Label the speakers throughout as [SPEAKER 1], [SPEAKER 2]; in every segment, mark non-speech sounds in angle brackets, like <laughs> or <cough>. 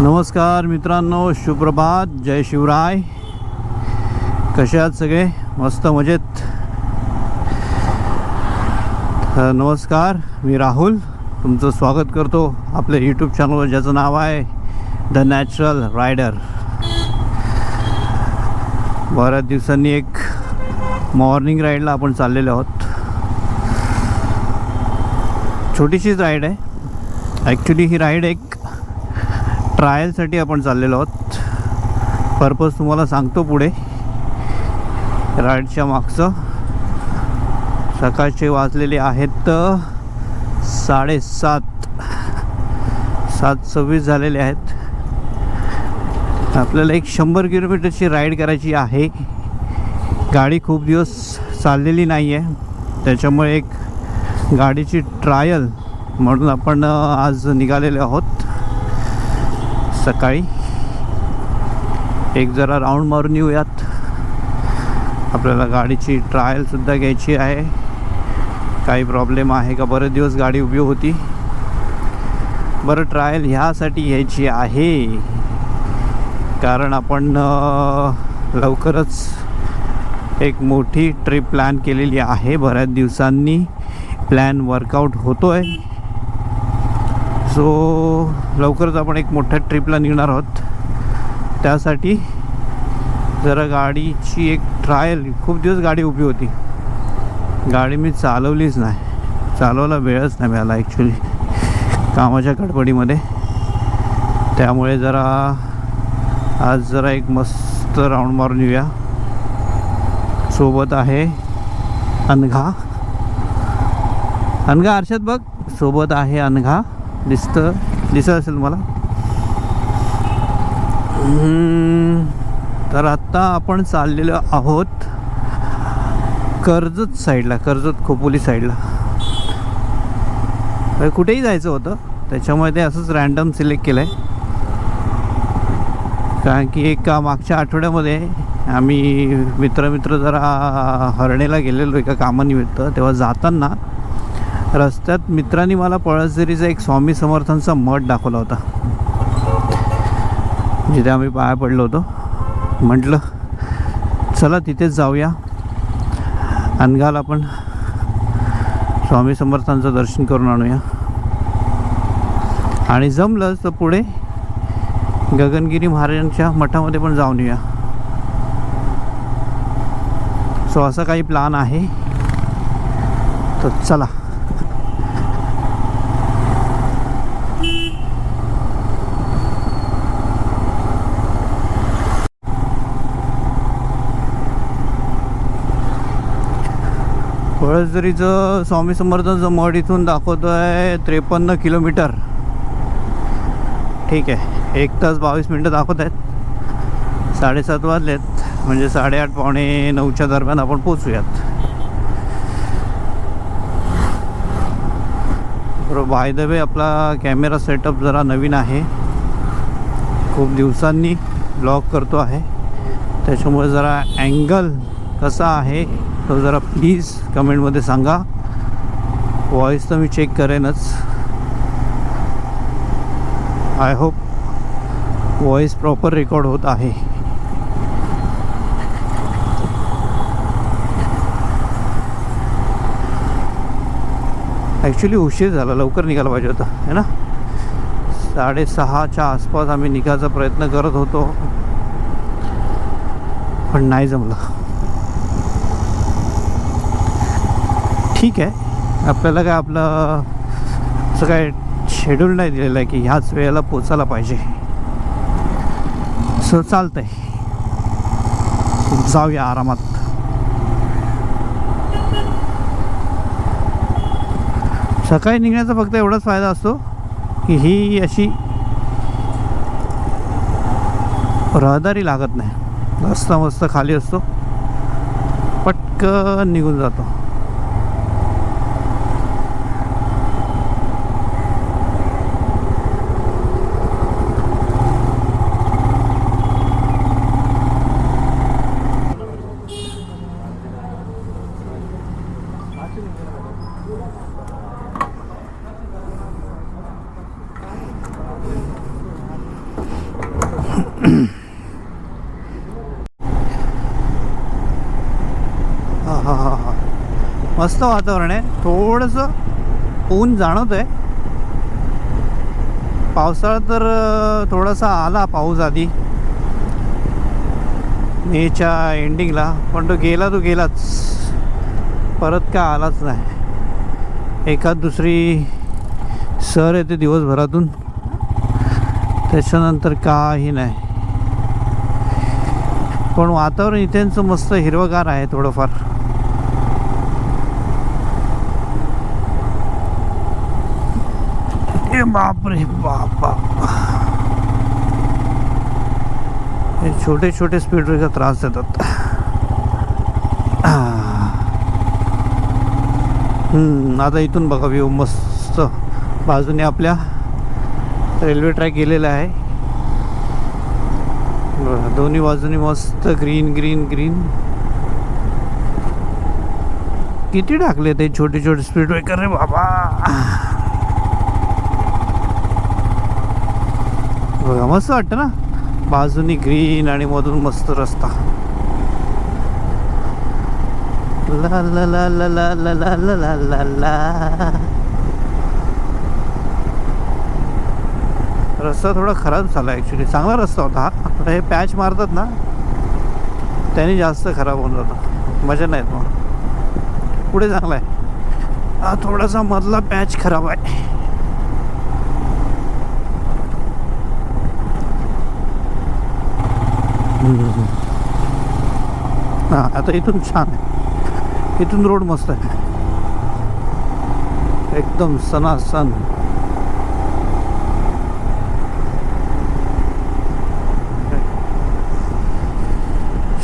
[SPEAKER 1] नमस्कार मित्रांनो सुप्रभात. जय शिवराय. कसे आहात सगळे? मस्त मजेत. नमस्कार मी राहुल. तुमचं स्वागत करतो आपल्या यूट्यूब चॅनलवर ज्याचं नाव आहे द नॅचरल रायडर बऱ्याच दिवसांनी एक मॉर्निंग राईडला आपण चाललेलो आहोत. छोटीशीच राईड आहे. ॲक्च्युली ही राईड एक ट्रायलसाठी आपण चाललेलो आहोत. पर्पज तुम्हाला सांगतो पुढे. राईडच्या मागचं. सकाळचे वाजलेले आहेत साडेसात. सात सव्वीस झालेले आहेत. आपल्याला एक शंभर किलोमीटरची राईड करायची आहे. गाडी खूप दिवस चाललेली नाही आहे त्याच्यामुळे एक गाडीची ट्रायल म्हणून आपण आज निघालेले आहोत. सकाळी. एक जरा राऊंड मारून येऊयात. आपल्याला गाडीची ट्रायलसुद्धा घ्यायची आहे. काही प्रॉब्लेम आहे का? बरेच दिवस गाडी उभी होती. बरं ट्रायल ह्यासाठी घ्यायची आहे. कारण आपण लवकरच एक मोठी ट्रिप प्लॅन केलेली आहे. बऱ्याच दिवसांनी प्लॅन वर्कआउट होतो आहे सो लवकरच आपण एक मोठ्या ट्रिपला निघणार आहोत. त्यासाठी जरा गाडीची एक ट्रायल खूप दिवस गाडी उभी होती. गाडी मी चालवलीच नाही. चालवायला वेळच नाही मिळाला ॲक्च्युली कामाच्या गडबडीमध्ये. त्यामुळे जरा आज जरा एक मस्त राऊंड मारून येऊया. सोबत आहे अनघा. अनघा आरशात बघ. सोबत आहे अनघा. दिसतं? दिसत असेल मला तर आत्ता आपण चाललेलो आहोत कर्जत साईडला कर्जत खोपोली साईडला. तर कुठेही जायचं होतं. त्याच्यामुळे ते असंच रॅन्डम सिलेक्ट केलं आहे कारण की एक मागच्या आठवड्यामध्ये आम्ही मित्र मित्र जरा हरणेला गेलेलो एका कामानिमित्त. तेव्हा जाताना रस्त्यात मित्रांनी मला पळसदेरीचा एक स्वामी समर्थांचा मठ दाखवला होता. जिथे आम्ही पाया पडलो होतो. म्हटलं चला तिथेच जाऊया. अनघाल आपण स्वामी समर्थांचं दर्शन करून आणूया. आणि जमलंच तर पुढे गगनगिरी महाराजांच्या मठामध्ये पण जाऊन येऊया. सो असा काही प्लान आहे. तर चला. पळसदरीचं स्वामी समर्थांचं मठ इथून दाखवतो आहे त्रेपन्न किलोमीटर. ठीक आहे. एक तास बावीस मिनटं दाखवत आहेत. साडेसात वाजलेत. म्हणजे साडेआठ पावणे नऊच्या दरम्यान आपण पोचूयात बरोबर. बाय द वे आपला कॅमेरा सेटअप जरा नवीन आहे. खूप दिवसांनी ब्लॉग करतो आहे. त्याच्यामुळे जरा अँगल कसा आहे तो जरा प्लीज कमेंटमध्ये सांगा. व्हॉइस तर मी check करेनच. I hope voice proper record होत आहे. ॲक्च्युली उशीर झाला लवकर निघायला पाहिजे होता है ना? साडेसहाच्या आसपास आम्ही निघायचा प्रयत्न करत होतो. पण नाही जमलं. ठीक आहे. आपल्याला काय आपलं असं काय शेड्यूल नाही दिलेलं आहे की ह्याच वेळेला पोचायला पाहिजे. सो चालतंय. जाऊया आरामात. सकाळी निघण्याचा फक्त एवढाच फायदा असतो की ही अशी रहदारी लागत नाही. रस्ता मस्त खाली असतो. पटकन निघून जातो. मस्त वातावरण आहे. थोडंसं ऊन जाणवत आहे पावसाळा तर थोडासा आला पाऊस आधी. मेच्या एंडिंगला पण तो गेला तो गेलाच. परत का आलाच नाही. एखाद दुसरी सर येते दिवसभरातून. त्याच्यानंतर काही नाही. पण वातावरण इथेंचं मस्त हिरवगार आहे थोडंफार. अरे बाप रे बाप बाप. हे छोटे छोटे स्पीड ब्रेकर त्रास देतात. हम्म, आता इथून बघा व्यू मस्त. बाजूने आपल्या रेल्वे ट्रॅक गेलेला आहे. दोन्ही बाजूने मस्त ग्रीन ग्रीन ग्रीन किती टाकले ते छोटे छोटे स्पीड ब्रेकर रे बाबा. बघा मस्त वाटतं ना बाजूनी ग्रीन आणि मधून मस्त रस्ता ला ला ला ला ला ला ला ला ला ला रस्ता थोडा खराब झाला ॲक्च्युली चांगला रस्ता होता हा हे पॅच मारतात ना त्याने जास्त खराब होऊन जातं मजा नाही मग पुढे चांगला आहे हा थोडासा मधला पॅच खराब आहे हा आता इथून छान आहे. इथून रोड मस्त आहे. एकदम सणासन.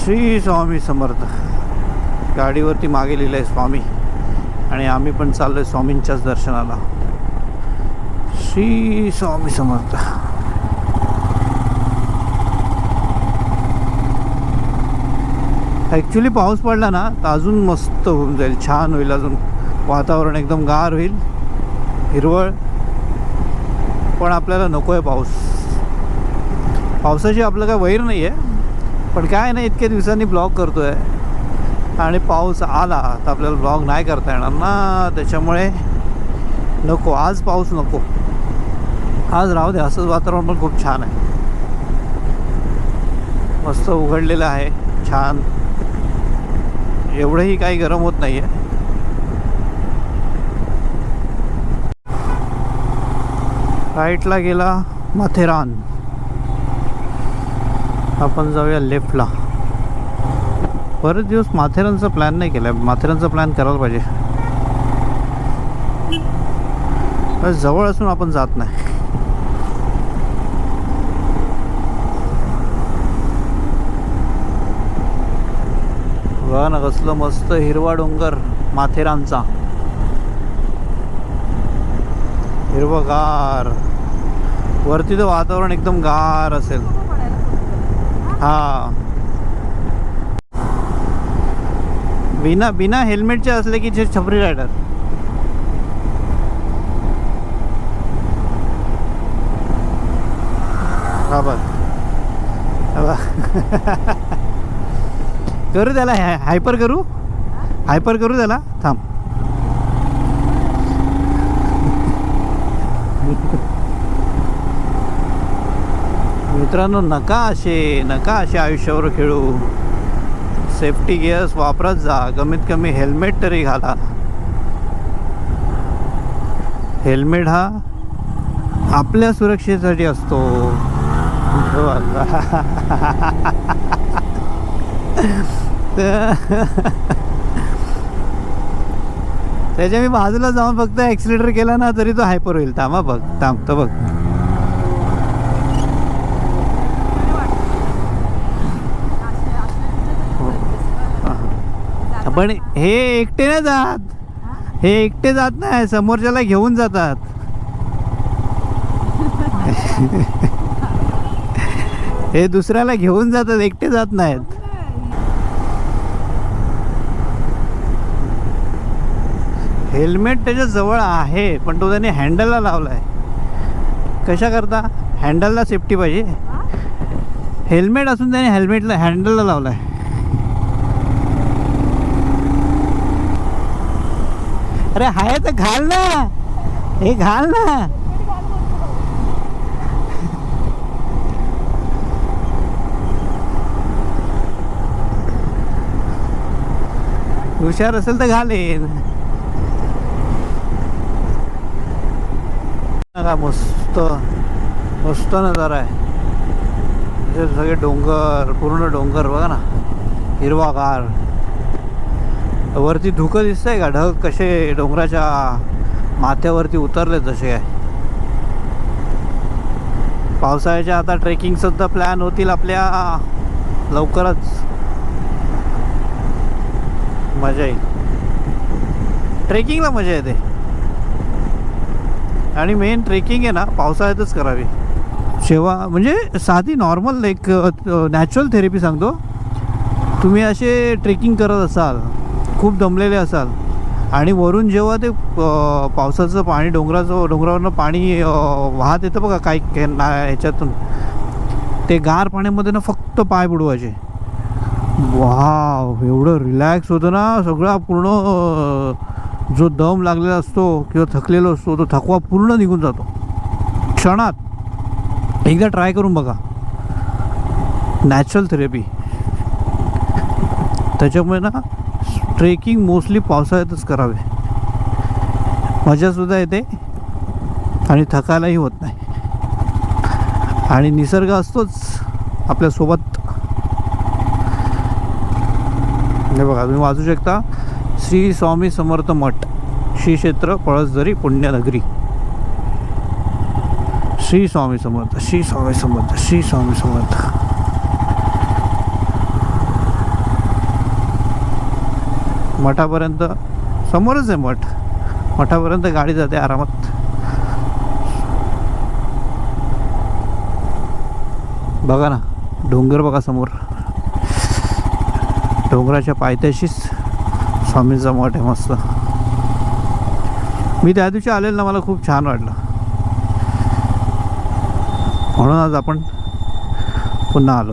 [SPEAKER 1] श्री स्वामी समर्थ. गाडीवरती मागे लिहिलं आहे स्वामी. आणि आम्ही पण चाललो आहे स्वामींच्याच दर्शनाला. श्री स्वामी समर्थ. ॲक्च्युली पाऊस पडला ना तर अजून मस्त होऊन जाईल छान होईल अजून. वातावरण एकदम गार होईल. हिरवळ. पण आपल्याला नको आहे पाऊस. पावसाची आपलं काय वैर नाही आहे पण काय नाही इतक्या दिवसांनी ब्लॉग करतो आहे आणि पाऊस आला तर आपल्याला ब्लॉग नाही करता येणार ना. त्याच्यामुळे नको आज पाऊस नको. आज राहू दे असंच वातावरण पण खूप छान आहे. मस्त उघडलेलं आहे छान. एवढंही काही गरम होत नाही आहे राईटला गेला माथेरान. आपण जाऊया लेफ्टला बरेच दिवस माथेरानचा प्लॅन नाही केला माथेरानचा प्लॅन करायला पाहिजे. जवळ असून आपण जात नाही. बघा ना कसलं मस्त हिरवा डोंगर माथेरानचा. हिरवगार. वरती तर वातावरण एकदम गार असेल. हा. बिना बिना हेल्मेटचे असले की जे छपरी रायडर हा बघ. हा बघ. <laughs> करू त्याला हाय- हायपर करू? हायपर करू त्याला? थांब. मित्रांनो नका असे नका असे आयुष्यावर खेळू. सेफ्टी गिअर्स वापरत जा. कमीत कमी हेल्मेट तरी घाला. हेल्मेट हा आपल्या सुरक्षेसाठी असतो. <laughs> <laughs> <laughs> त्याच्या मी बाजूला जाऊन फक्त ॲक्सिलेटर केला ना तरी तो हायपर होईल. थांबा बघ. थांब तो बघ. पण हे एकटे नाही जात. हे एकटे जात नाही समोरच्याला घेऊन जातात. <laughs> हे दुसऱ्याला घेऊन जातात एकटे जात नाहीत. हेल्मेट त्याच्याजवळ आहे पण तो त्याने हँडलला लावला आहे कशा करता हँडलला सेफ्टी पाहिजे. हेल्मेट असून त्याने हेल्मेटला हँडलला लावला आहे अरे हाय तर घाल ना. हे घाल ना. हुशार असेल तर घालेन. का मस्त मस्त नजारा आहे. इथे सगळे डोंगर पूर्ण डोंगर बघा ना. हिरवागार. वरती धुकं दिसतंय का? ढग कसे डोंगराच्या माथ्यावरती उतरले तसे आहे पावसाळ्याच्या आता ट्रेकिंग सुद्धा प्लॅन होतील आपल्या. लवकरच. मजा येईल. ट्रेकिंगला मजा येते. आणि मेन ट्रेकिंग आहे ना पावसाळ्यातच करावी. जेव्हा म्हणजे साधी नॉर्मल एक नॅचरल थेरपी सांगतो. तुम्ही असे ट्रेकिंग करत असाल खूप दमलेले असाल आणि वरून जेव्हा ते पावसाचं पाणी डोंगराचं डोंगरावरनं पाणी वाहत येतं बघा काही ना ह्याच्यातून ते गार पाण्यामध्ये ना फक्त पाय बुडवायचे. वा एवढं रिलॅक्स होतं ना सगळा पूर्ण जो दम लागलेला असतो किंवा थकलेला असतो तो थकवा पूर्ण निघून जातो. क्षणात एकदा ट्राय करून बघा. नॅचरल थेरपी त्याच्यामुळे ना ट्रेकिंग मोस्टली पावसाळ्यातच करावे. मजासुद्धा येते आणि थकायलाही होत नाही. आणि निसर्ग असतोच आपल्यासोबत हे बघा तुम्ही वाचू शकता. श्री स्वामी समर्थ मठ श्री क्षेत्र पळसदरी पुण्यनगरी. श्री स्वामी समर्थ श्री स्वामी समर्थ श्री स्वामी समर्थ. मठापर्यंत समोरच आहे मठ. मठापर्यंत गाडी जाते आरामात. बघा ना डोंगर बघा समोर. डोंगराच्या पायथ्याशीच. स्वामींचा मठ आहे मस्त. मी त्या दिवशी आलेलं ना मला खूप छान वाटलं. म्हणून आज आपण पुन्हा आलो.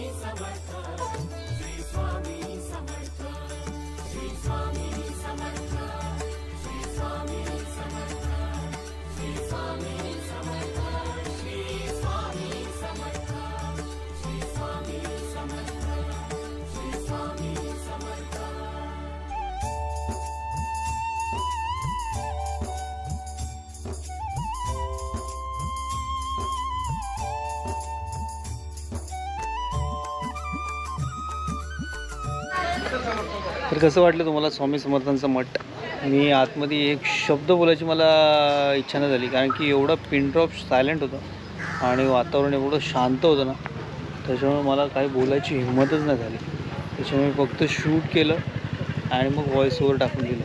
[SPEAKER 2] कसं वाटलं तुम्हाला स्वामी समर्थांचं मठ? मी आतमध्ये एक शब्द बोलायची मला इच्छा नाही झाली कारण की एवढं पिन ड्रॉप सायलेंट होतं आणि वातावरण एवढं शांत होतं ना त्याच्यामुळे मला काही बोलायची हिंमतच नाही झाली. त्याच्यामुळे फक्त शूट केलं आणि मग व्हॉईस ओवर टाकून दिलं.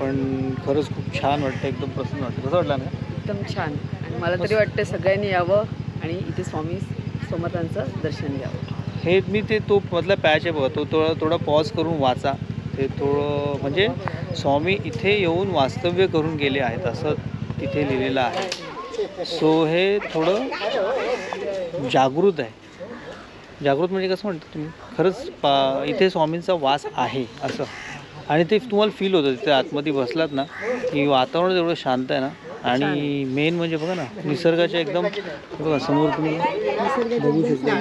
[SPEAKER 2] पण खरंच खूप छान वाटतं एकदम प्रसन्न वाटतं. कसं वाटलं ना
[SPEAKER 3] एकदम छान. आणि मला तरी वाटतं सगळ्यांनी यावं आणि इथे स्वामी समर्थांचं दर्शन घ्यावं.
[SPEAKER 2] हे मी ते तो मधला पॅच आहे बघा तो थोडा थोडा पॉज करून वाचा. ते थोडं म्हणजे स्वामी इथे येऊन वास्तव्य करून गेले आहेत असं तिथे लिहिलेलं आहे. सो हे थोडं जागृत आहे. जागृत म्हणजे कसं म्हणता तुम्ही? खरंच पा इथे स्वामींचा वास आहे असं. आणि ते तुम्हाला फील होतं तिथे आतमध्ये बसलात ना की वातावरण एवढं शांत आहे ना आणि मेन म्हणजे बघा ना निसर्गाच्या एकदम बघा समोर तुम्ही बघू. शकता.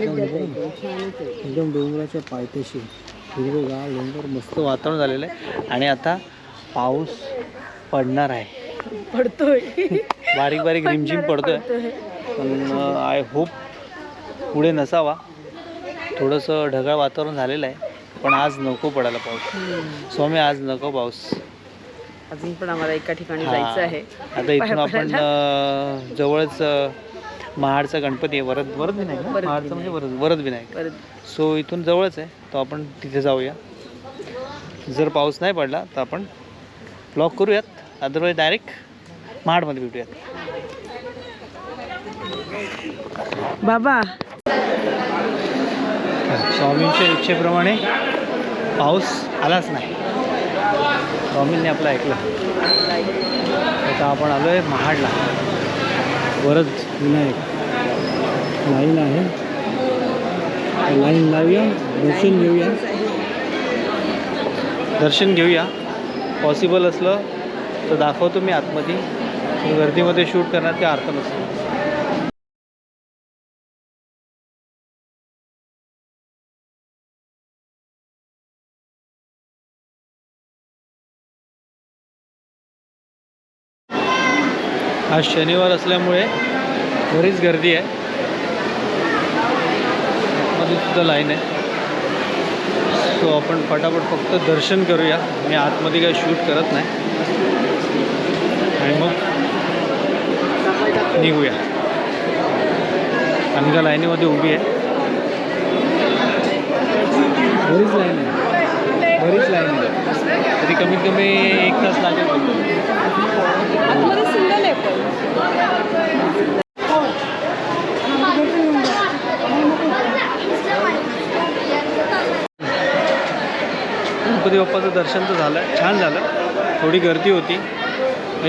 [SPEAKER 2] एकदम डोंगराच्या पायथ्याशी. हिरवेगार डोंगर मस्त वातावरण झालेलं आहे. आणि आता पाऊस पडणार आहे.
[SPEAKER 3] पडतोय.
[SPEAKER 2] बारीक बारीक रिमझिम पडतोय. पण आय होप पुढे नसावा. थोडंसं ढगाळ वातावरण झालेलं आहे. पण आज नको पडायला पाऊस. स्वामी आज नको पाऊस.
[SPEAKER 3] अजून पण आम्हाला एका ठिकाणी. जायचं आहे.
[SPEAKER 2] आता इथून आपण जवळच महाडचा गणपती आहे वरद वरद विनायक महाडचा म्हणजे वरद वरद. विनायक सो इथून जवळच आहे तर आपण तिथे जाऊया. जर पाऊस नाही पडला तर आपण ब्लॉक करूयात. अदरवाईज डायरेक्ट महाडमध्ये भेटूयात.
[SPEAKER 3] बाबा.
[SPEAKER 2] स्वामींच्या इच्छेप्रमाणे पाऊस आलाच नाही. स्वामींनी आपलं ऐकलं. आता आपण आलो आहे महाडला. बरंच विनायक. लाईन आहे. लाईन लावूया. दर्शन घेऊया. दर्शन घेऊया. पॉसिबल असलं तर दाखवतो मी आतमध्ये. गर्दीमध्ये शूट करण्यात काही अर्थ नसतो. आज शनिवार असल्यामुळे बरीच गर्दी आहे. मध्ये सुद्धा लाईन आहे. सो आपण पटापट फक्त दर्शन करूया. मी आतमध्ये काही शूट करत नाही. आणि मग निघूया. अनगा लाईनीमध्ये उभी आहे. बरीच लाईन आहे. बरीच लाईन आहे. तरी कमीत कमी एक तास लागेल
[SPEAKER 3] आतमध्ये सिंगल आहे पण
[SPEAKER 2] गणपती बाप्पाचं दर्शन तर झालं छान झालं. थोडी गर्दी होती.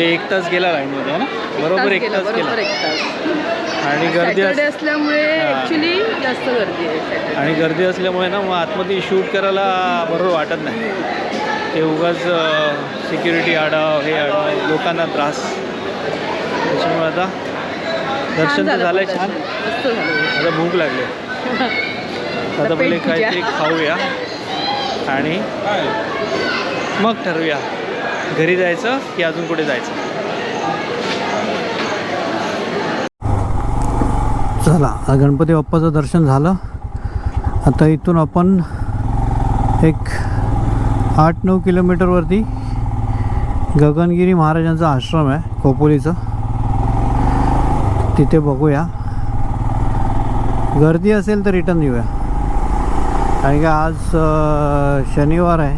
[SPEAKER 2] एक तास गेला लाईनमध्ये ना? बरोबर एक तास गेला. आणि गर्दी
[SPEAKER 3] असल्यामुळे जास्त गर्दी आहे.
[SPEAKER 2] आणि गर्दी असल्यामुळे ना मग आतमध्ये शूट करायला बरोबर वाटत नाही. ते उगाच सिक्युरिटी आडाव हे आडाव लोकांना त्रास. त्याच्यामुळे आता दर्शन तर झालंय
[SPEAKER 3] पण
[SPEAKER 2] छान.
[SPEAKER 3] झालं.
[SPEAKER 2] आता भूक लागली. आता पहिले. काहीतरी खाऊया. आणि मग ठरवूया. घरी जायचं की अजून कुठे जायचं? चला आता गणपती बाप्पाचं दर्शन झालं. आता इथून आपण एक आठ नऊ किलोमीटरवरती गगनगिरी महाराजांचा आश्रम आहे खोपोलीचं. तिथे बघूया. गर्दी असेल तर रिटर्न येऊया कारण की आज शनिवार आहे.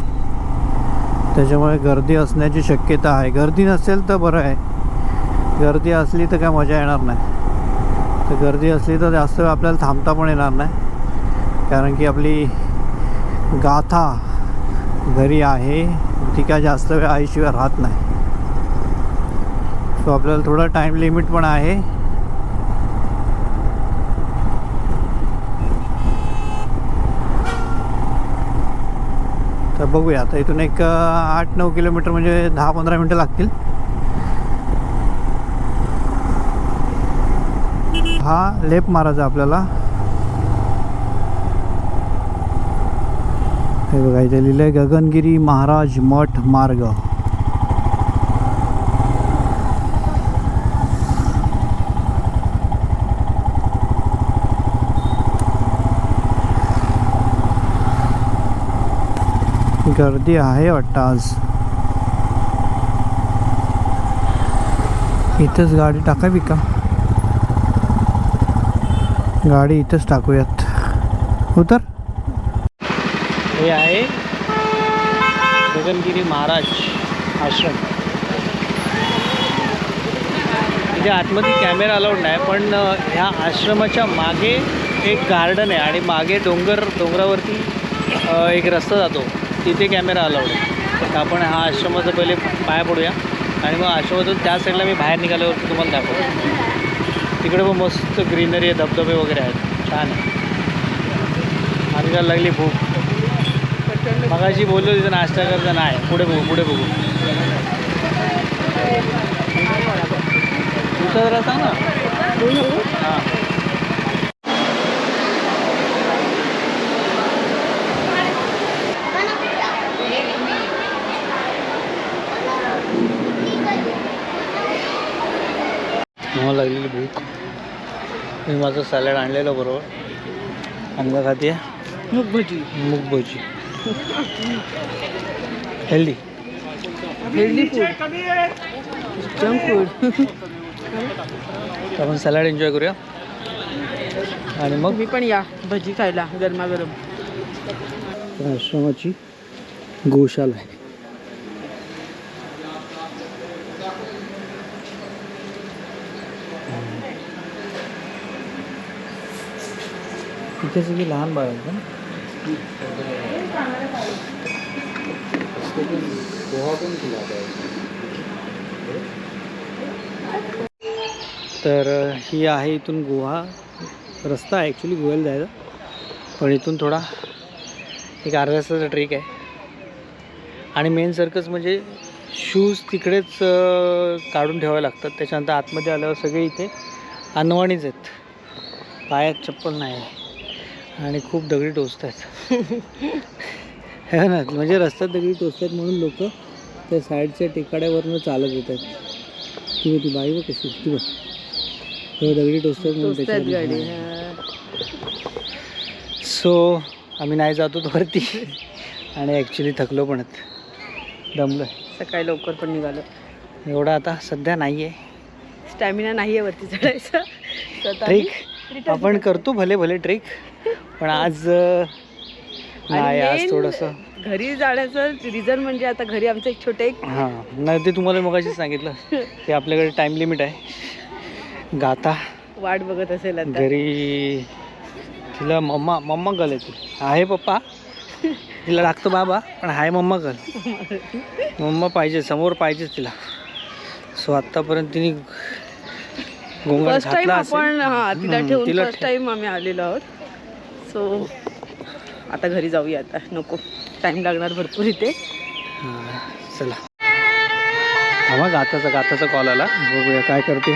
[SPEAKER 2] त्याच्यामुळे गर्दी असण्याची शक्यता आहे. गर्दी नसेल तर बरं आहे. गर्दी असली तर काय मजा येणार नाही. तर गर्दी असली तर जास्त वेळ आपल्याला थांबता पण येणार नाही. कारण की आपली गाथा घरी आहे. ती काय जास्त वेळ आईशिवाय राहत नाही. सो आपल्याला थोडं टाईम लिमिट पण आहे. तर बघूया. आता इथून एक आठ नऊ किलोमीटर म्हणजे दहा पंधरा मिनटं लागतील. हा लेप मारायचा आपल्याला. हे बघा इथे लिहिलं आहे गगनगिरी महाराज मठ मार्ग. गर्दी आहे वाटतं आज. इथंच गाडी टाकावी का गाडी इथंच टाकूयात. उतर. हे आहे गगनगिरी महाराज आश्रम. इथे आतमध्ये कॅमेरा अलाउड नाही पण ह्या आश्रमाच्या मागे एक गार्डन आहे आणि मागे डोंगर डोंगरावरती एक रस्ता जातो. तिथे कॅमेरा अलाउड आहे. तर आपण हा आश्रमाचा पहिले पाया पडूया. आणि मग आश्रमातून त्या साईडला मी बाहेर निघाल्यावरती तुम्हाला दाखवतो. तिकडे पण मस्त ग्रीनरी आहे धबधबे वगैरे आहेत. छान आहे. आमच्याला लागली भूक. मगाशी बोललो तिथं नाश्ता करता नाही. पुढे बघू पुढे बघू. तुझं जरा सांग ना. हां. मला लागलेली भूक मी माझं सॅलड आणलेलं बरोबर. अंगा खाते
[SPEAKER 3] मूग भजी
[SPEAKER 2] मूग भजी healthy
[SPEAKER 3] healthy food junk food
[SPEAKER 2] आपण सॅलड एन्जॉय करूया. आणि मग?
[SPEAKER 3] तुम्ही पण या. भजी खायला गरमागरम.
[SPEAKER 2] आश्रमाची गोशाला आहे. तिथे सगळी लहान बाळ आहेत ना? तर ही आहे इथून गुहा. रस्ता आहे ॲक्च्युली गोव्याला जायचा. पण इथून थोडा एक अर्ध्या तासाचा ट्रेक आहे. आणि मेन सर्कस म्हणजे शूज तिकडेच काढून ठेवावे लागतात. त्याच्यानंतर आतमध्ये आल्यावर सगळे इथे अनवाणीच आहेत. पायात चप्पल नाही. आणि खूप दगडी टोचत आहेत है ना म्हणजे रस्त्यात दगडी टोचत आहेत म्हणून लोक त्या साईडच्या टेकाड्यावरनं चालत येत आहेत ती ती बाई बघ कशी ती बघ. तेव्हा दगडी म्हणून
[SPEAKER 3] टोचतात गाडी हा.
[SPEAKER 2] सो आम्ही नाही जातो वरती. आणि ॲक्च्युली थकलो पण दमलो
[SPEAKER 3] सकाळी लवकर पण निघालो.
[SPEAKER 2] एवढं आता सध्या नाही आहे
[SPEAKER 3] स्टॅमिना नाही आहे वरती चढायचं
[SPEAKER 2] ट्रेक आपण करतो. भले भले ट्रेक पण आज अं,
[SPEAKER 3] आणि
[SPEAKER 2] नाही आज थोडंसं
[SPEAKER 3] घरी जाण्याचं रिझन म्हणजे आता घरी आमचं एक छोटे एक
[SPEAKER 2] हां नाही ते तुम्हाला मगाशी सांगितलं. की आपल्याकडे टाईम लिमिट आहे. गाता.
[SPEAKER 3] वाट बघत असेल आता.
[SPEAKER 2] घरी तिला मम्मा मम्मा गल आहे ती. आहे पप्पा. तिला लागतो बाबा पण आहे मम्मा गल मम्मा पाहिजे समोर पाहिजेच तिला. सो आत्तापर्यंत तिने गोंगाट
[SPEAKER 3] फर्स्ट टाइम
[SPEAKER 2] घातला असेल.
[SPEAKER 3] आपण हा तिला
[SPEAKER 2] हम्म,
[SPEAKER 3] ठेवून
[SPEAKER 2] तिला
[SPEAKER 3] फर्स्ट. टाइम आम्ही आलेलो आहोत. सो आता घरी जाऊया आता. नको. टाइम लागणार भरपूर इथे.
[SPEAKER 2] हां, चला. हा गाताचा गाताचा कॉल आला. बघूया काय करते.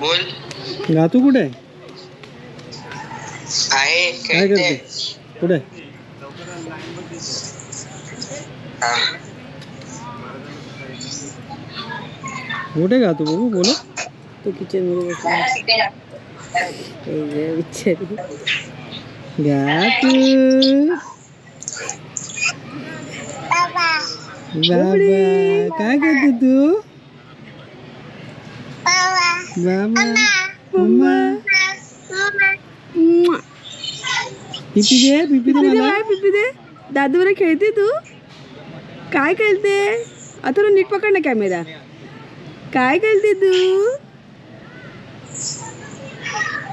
[SPEAKER 4] बोल.
[SPEAKER 2] गातू कुठे? आहे
[SPEAKER 4] आहे
[SPEAKER 2] काय
[SPEAKER 4] खेळते.
[SPEAKER 2] करते? कुठे?
[SPEAKER 4] हा.
[SPEAKER 2] कुठे का तू? बघू बोला.
[SPEAKER 3] तो किचनमध्ये बसला ए ग, बिचारी
[SPEAKER 2] गातू बाबा काय करते तू बाबा मम्मा पिपी दे पिपी दे मला
[SPEAKER 3] काय पिपी दे दादू बरं खेळते तू काय खेळते आता नीट पकड ना कॅमेरा काय खेळते तू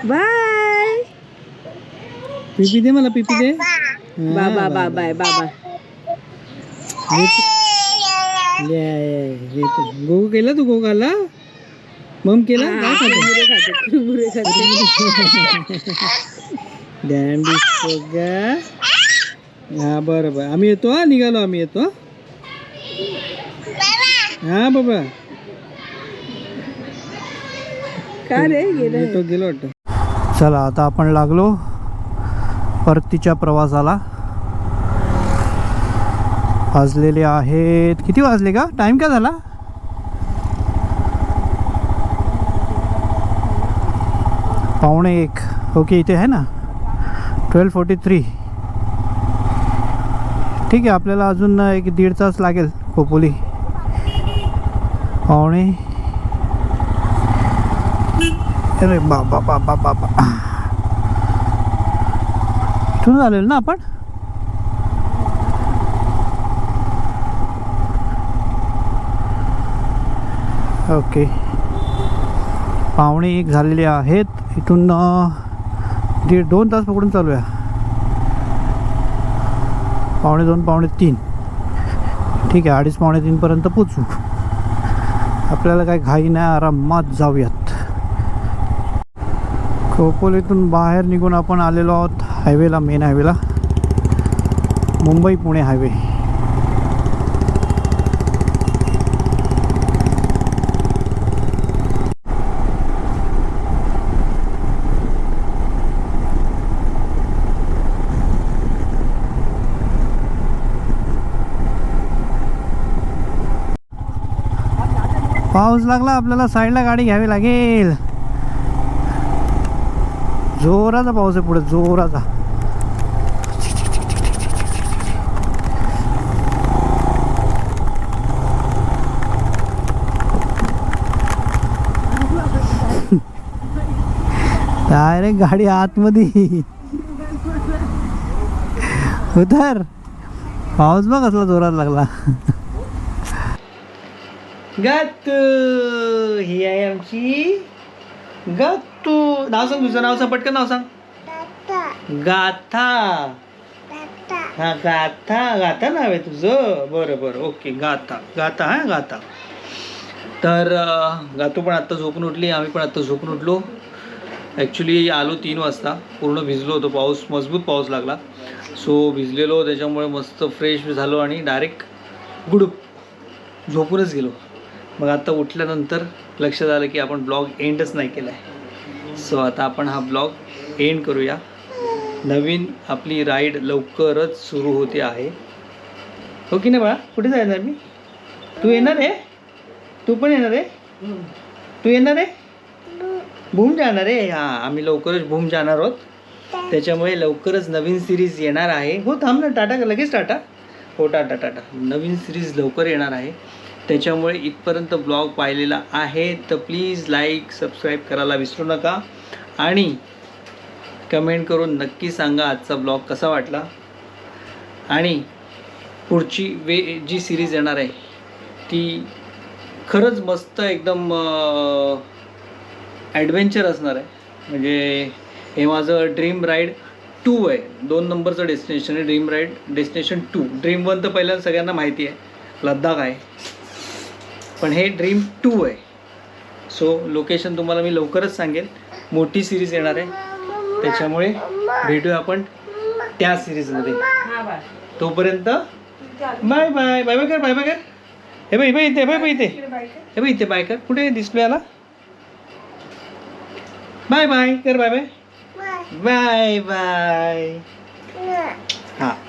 [SPEAKER 3] बाय.
[SPEAKER 2] पिपी दे मला पिपी दे.
[SPEAKER 3] बाबा. बाय बाय बाबा.
[SPEAKER 2] गोगो केला तू गोगाला? मम केला? काय खाते?
[SPEAKER 3] कुरमुरे खाते कुरमुरे खाते. <laughs>
[SPEAKER 2] डॅम हा बरं बरं. आम्ही येतो हा? निघालो आम्ही येतो हा. हा बाबा.
[SPEAKER 3] का रे गेलं
[SPEAKER 2] येतो गेलो वाटतं. चला आता आपण लागलो परतीच्या प्रवासाला. वाजलेले आहेत. किती वाजले का? टाइम काय झाला? पावणे एक. ओके इथे आहे ना? ट्वेल्व फोर्टी थ्री ठीक आहे आपल्याला अजून एक दीड तास लागेल खोपोली पावणे अरे बाबा बाबा बाबा इथून आलेलो ना आपण? ओके. पाहुणे एक झालेले आहेत. इथून दीड दोन तास पकडून चालू आहे. पावणे दोन पावणे तीन. ठीक आहे अडीच पावणे तीनपर्यंत पोचू आपल्याला काय घाई नाही आरामात जाऊया. टोपोलीतून बाहेर निघून आपण आलेलो आहोत हायवेला मेन हायवेला. मुंबई पुणे हायवे. पाऊस लागला आपल्याला साईडला गाडी घ्यावी लागेल. जोराचा पाऊस आहे पुढे जोराचा. डायरेक्ट गाडी आतमध्ये. उतर. पाऊस बघ असला जोरात लागला. गत ही आहे आमची गत्तू. नाव सांग तुझं नाव सांग पटकन नाव सांग. गाथा. हा गाथा गाथा नाव आहे तुझं. बरं बरं ओके गाथा. गाथा हा गाथा. तर गातू पण आत्ता झोपून उठली आम्ही पण आत्ता झोपून उठलो. ॲक्च्युली आलो तीन वाजता. पूर्ण भिजलो होतो पाऊस मजबूत पाऊस लागला. सो भिजलेलो त्याच्यामुळे मस्त फ्रेश झालो आणि डायरेक्ट गुडूप झोपूनच गेलो. मग आता उठल्यानंतर लक्षात आलं की आपण ब्लॉग एंडच नाही केला आहे सो आता आपण हा ब्लॉग एंड करूया. नवीन आपली राईड लवकरच सुरू होते आहे. हो की नाही बाळा? कुठे जायचं मी तू येणार आहे? तू पण येणार आहे? तू येणार आहे? भूम जाणार आहे? हां आम्ही लवकरच भूम जाणार आहोत. त्याच्यामुळे लवकरच नवीन सिरीज येणार आहे. हो थांब ना टाटा लगेच टाटा. हो टाटा टाटा. नवीन सिरीज लवकर येणार आहे. त्याच्यामुळे इथपर्यंत ब्लॉग पाहिलेला आहे तर प्लीज लाईक सबस्क्राईब करायला विसरू नका. आणि कमेंट करून नक्की सांगा आजचा ब्लॉग कसा वाटला. आणि पुढची वे जी सिरीज येणार आहे ती खरंच मस्त एकदम ॲडव्हेंचर असणार आहे. म्हणजे हे माझं ड्रीम राईड टू आहे. दोन नंबरचं डेस्टिनेशन आहे dream ride destination two dream one तर पहिल्यांदा सगळ्यांना माहिती आहे. लद्दाख आहे. पण हे ड्रीम टू आहे. सो लोकेशन तुम्हाला मी लवकरच सांगेन मोठी सिरीज येणार आहे. त्याच्यामुळे भेटूया आपण त्या सिरीजमध्ये तोपर्यंत बाय बाय. बाय बाय कर बाय बाय कर. हे बाई बाई इथे बाय बाई इथे. हे बाई इथे बाय कर. कुठे डिस्प्ले आला बाय बाय. कर बाय. Bye bye. बाय. हां.